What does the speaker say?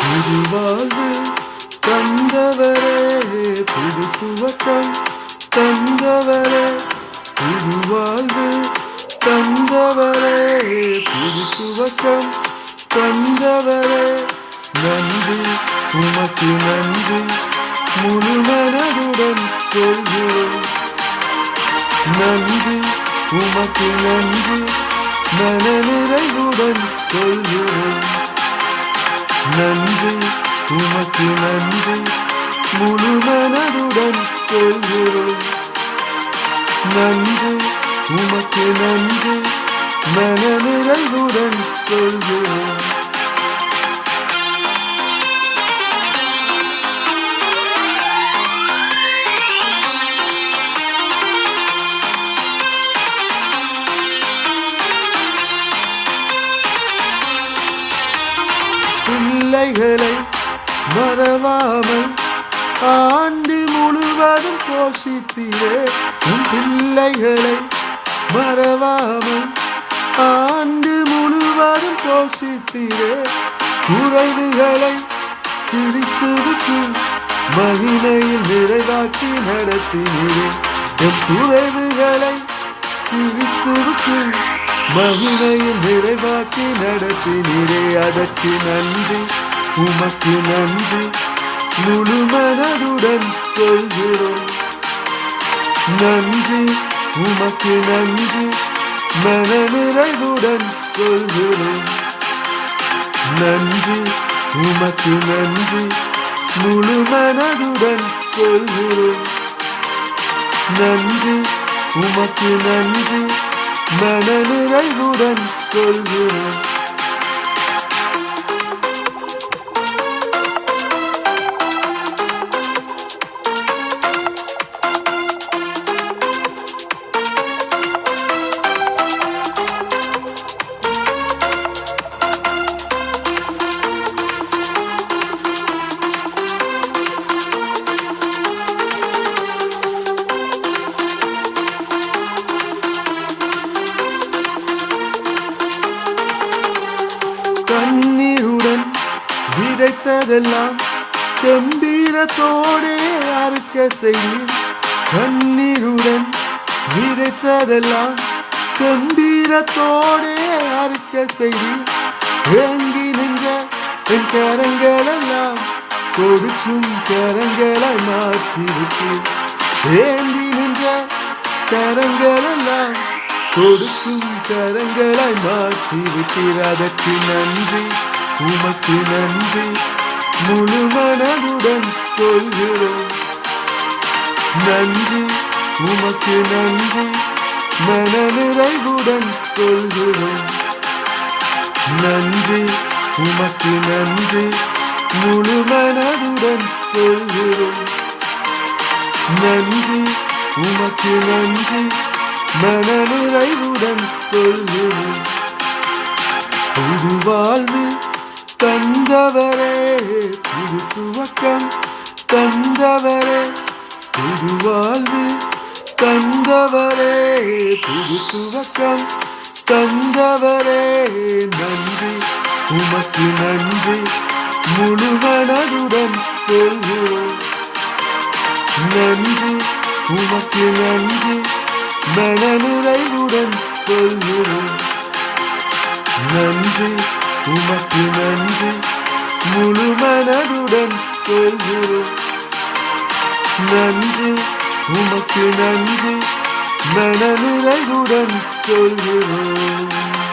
புது வாழ்வு தந்தவரே புது துவக்கம் தந்தவரே புது வாழ்வு தந்தவரே புது துவக்கம் தந்தவரே. நன்றி உமக்கு நன்றி முழு மனதுடன் சொல்கிறேன். நன்றி உமக்கு நன்றி மனநிறைவுடன் சொல்கிறேன். நன்றி உமக்கு நன்றி முழு மனதுடன் கொள்கிறோம் நன்று உமக்கு நன்று மனநிறைவுடன் சொல்கிறோம் பிள்ளைகளை மறவாமல் ஆண்டு முழுவதும் போஷித்தீரே உன் பிள்ளைகளை மறவாமல் ஆண்டு முழுவதும் போஷித்தீரே குறைவுகளை கிறிஸ்துவுக்கு மகிமையில் நிறைவாக்கி நடத்தினே என் குறைவுகளை கிறிஸ்துவுக்கு மகிமையில் நிறைவாக்கி நடத்தினே அதற்கு நன்றி உமக்கு நன்றி. முழு மனதுடன் சொல்கிறோம். நன்றி உமக்கு நன்றி. மனநிறைவுடன் சொல்கிறோம். நன்றி உமக்கு நன்றி. முழு மனதுடன் சொல்கிறோம். நன்றி உமக்கு நன்றி. மனநிறைவுடன் சொல்கிறோம். கிடைத்ததெல்லாம் கம்பீரத்தோடே அறுக்க செய்யும் கண்ணீருடன் விதைத்ததெல்லாம் கம்பீரத்தோடே அறுக்க செய்யும் ஏங்கி நின்ற என் கரங்களெல்லாம் கொடுக்கும் கரங்களை மாற்றிருக்கு ஏந்தி நின்ற கரங்களெல்லாம் கொடுக்கும் கரங்களை மாற்றிருக்கிறதற்கு நன்றி. உமக்கு நன்றி முழு மனதுடன் சொல்கிறோம். நன்றி உமக்கு நன்றி மனநிறைவுடன் சொல்கிறோம். நன்றி உமக்கு நன்றி முழு மனதுடன் சொல்கிறோம். நன்றி உமக்கு நன்றி மனநிறைவுடன் சொல்கிறோம். வாழ்வில் தந்தவரே புது துவக்கம். தந்தவரே புது வாழ்வு. தந்தவரே புது துவக்கம். தந்தவரே நன்றி. உமக்கு நன்றி. முழுவனதுடன் சொல்கிறோம். நன்றி. உமக்கு நன்றி. மனநிறைவுடன் சொல்கிறோம். நன்றி. உமக்கு நன்றி. முழு மனதுடன் சொல்கிறோம் நன்றி. உமக்கு நன்றி. மனநிறைவுடன் சொல்கிறோம்